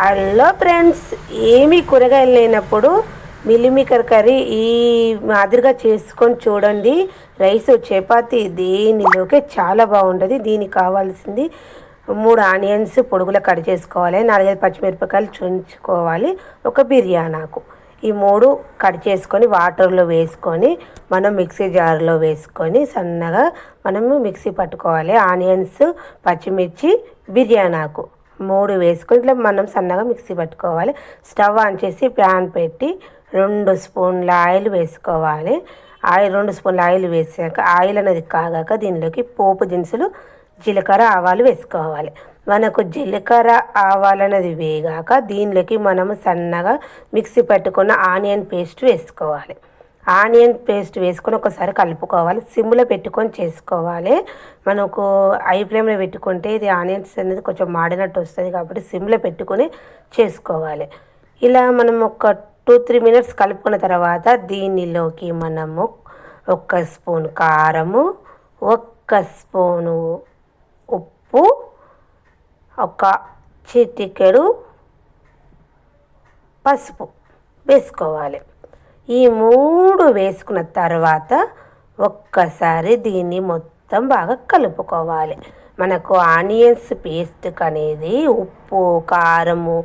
Hello friends ఏమీ కూరగాయలు లేనప్పుడు మిల్లిమేకర్ కర్రీ ఈ మాదిరిగా చేసుకొని చూడండి. రైస్ చపాతి దేనిలోకి చాలా బాగుంటుంది దీనికి కావాల్సింది మూడు ఆనియన్స్ పొడుగులో కట్ చేసుకోవాలి. నాలుగైదు పచ్చిమిరపకాయలు చుంచుకోవాలి. ఒక బిర్యానాకు. ఈ మూడు కట్ చేసుకొని వాటర్లో వేసుకొని మనం మిక్సీ జార్లో వేసుకొని సన్నగా మనము మిక్సీ పట్టుకోవాలి. ఆనియన్స్ పచ్చిమిర్చి బిర్యానాకు. మూడు వేసుకొని ఇట్లా మనం సన్నగా మిక్సీ పట్టుకోవాలి. స్టవ్ ఆన్ చేసి ప్యాన్ పెట్టి రెండు స్పూన్ల ఆయిల్ వేసుకోవాలి. ఆయిల్ రెండు స్పూన్ల ఆయిల్ వేసాక ఆయిల్ అనేది కాగాక దీనిలోకి పోపు దినుసులు జీలకర్ర ఆవాలు వేసుకోవాలి. మనకు జీలకర్ర ఆవాలు అనేది వేగాక దీనిలోకి మనము సన్నగా మిక్సీ పట్టుకున్న ఆనియన్ పేస్ట్ వేసుకోవాలి. ఆనియన్ పేస్ట్ వేసుకొని ఒకసారి కలుపుకోవాలి. సిమ్లో పెట్టుకొని చేసుకోవాలి. మనకు ఐ ఫ్లేమ్లో పెట్టుకుంటే ఇది ఆనియన్స్ అనేది కొంచెం మాడినట్టు వస్తుంది కాబట్టి సిమ్లో పెట్టుకొని చేసుకోవాలి. ఇలా మనం ఒక టూ త్రీ మినిట్స్ కలుపుకున్న తర్వాత దీనిలోకి మనము ఒక స్పూన్ కారము ఒక్క స్పూను ఉప్పు ఒక చిటికెడు పసుపు వేసుకోవాలి. ఈ మూడు వేసుకున్న తర్వాత ఒక్కసారి దీన్ని మొత్తం బాగా కలుపుకోవాలి. మనకు ఆనియన్స్ పేస్ట్ అనేది ఉప్పు కారము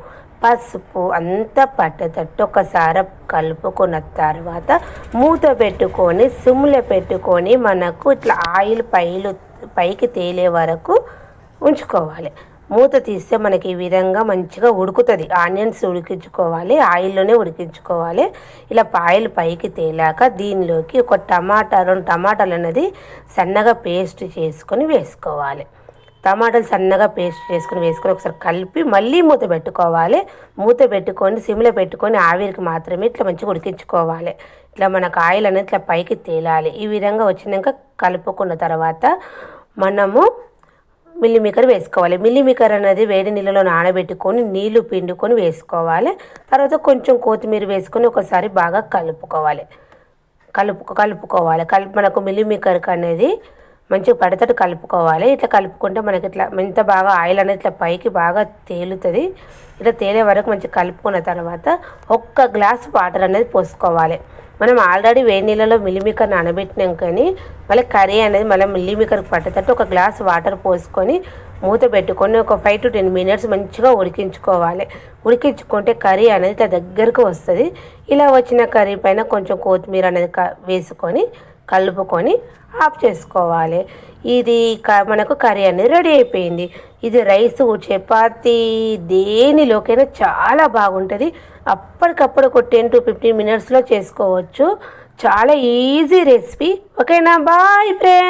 పసుపు అంతా పట్టేటట్టు ఒకసారి కలుపుకున్న తర్వాత మూత పెట్టుకొని సిమ్లో పెట్టుకొని మనకు ఇట్లా ఆయిల్ పైలు పైకి తేలే వరకు ఉంచుకోవాలి. మూత తీస్తే మనకి ఈ విధంగా మంచిగా ఉడుకుతుంది. ఆనియన్స్ ఉడికించుకోవాలి ఆయిల్లోనే ఉడికించుకోవాలి. ఇలా ఆయిల్ పైకి తేలాక దీనిలోకి ఒక టమాటా రెండు టమాటాలు అనేది సన్నగా పేస్ట్ చేసుకొని వేసుకోవాలి. టమాటాలు సన్నగా పేస్ట్ చేసుకొని వేసుకొని ఒకసారి కలిపి మళ్ళీ మూత పెట్టుకోవాలి. మూత పెట్టుకొని సిమ్లో పెట్టుకొని ఆవిరికి మాత్రమే ఇట్లా మంచిగా ఉడికించుకోవాలి. ఇట్లా మనకు ఆయిల్ అనేది ఇట్లా పైకి తేలాలి. ఈ విధంగా వచ్చినాక కలుపుకున్న తర్వాత మనము మిల్లిమేకర్ వేసుకోవాలి. మిల్లిమేకర్ అనేది వేడి నీళ్ళలో నానబెట్టుకొని నీళ్ళు పిండుకొని వేసుకోవాలి. తర్వాత కొంచెం కొత్తిమీర వేసుకొని ఒకసారి బాగా కలుపుకోవాలి. కలుపు కలుపుకోవాలి. కలుపు మనకు మిల్లిమేకర్కి అనేది మంచిగా పడతట్టు కలుపుకోవాలి. ఇట్లా కలుపుకుంటే మనకి ఇట్లా ఇంత బాగా ఆయిల్ అనేది ఇట్లా పైకి బాగా తేలుతుంది. ఇట్లా తేలే వరకు మంచిగా కలుపుకున్న తర్వాత ఒక్క గ్లాస్ వాటర్ అనేది పోసుకోవాలి. మనం ఆల్రెడీ వేడి నీళ్ళలో మిల్లిమేకర్ నానబెట్టినాం కానీ మళ్ళీ కర్రీ అనేది మళ్ళీ మిల్లిమేకర్కి పట్టేటట్టు ఒక గ్లాస్ వాటర్ పోసుకొని మూత పెట్టుకొని ఒక ఫైవ్ టు టెన్ మినిట్స్ మంచిగా ఉడికించుకోవాలి. ఉడికించుకుంటే కర్రీ అనేది ఇట్లా దగ్గరకు వస్తుంది. ఇలా వచ్చిన కర్రీ పైన కొంచెం కొత్తిమీర అనేది వేసుకొని కలుపుకొని ఆఫ్ చేసుకోవాలి. ఇది క మనకు కర్రీ అనేది రెడీ అయిపోయింది. ఇది రైస్ చపాతి దేనిలోకైనా చాలా బాగుంటుంది. అప్పటికప్పుడు ఒక టెన్ టు ఫిఫ్టీన్ మినిట్స్లో చేసుకోవచ్చు. చాలా ఈజీ రెసిపీ. ఓకేనా? Bye friends!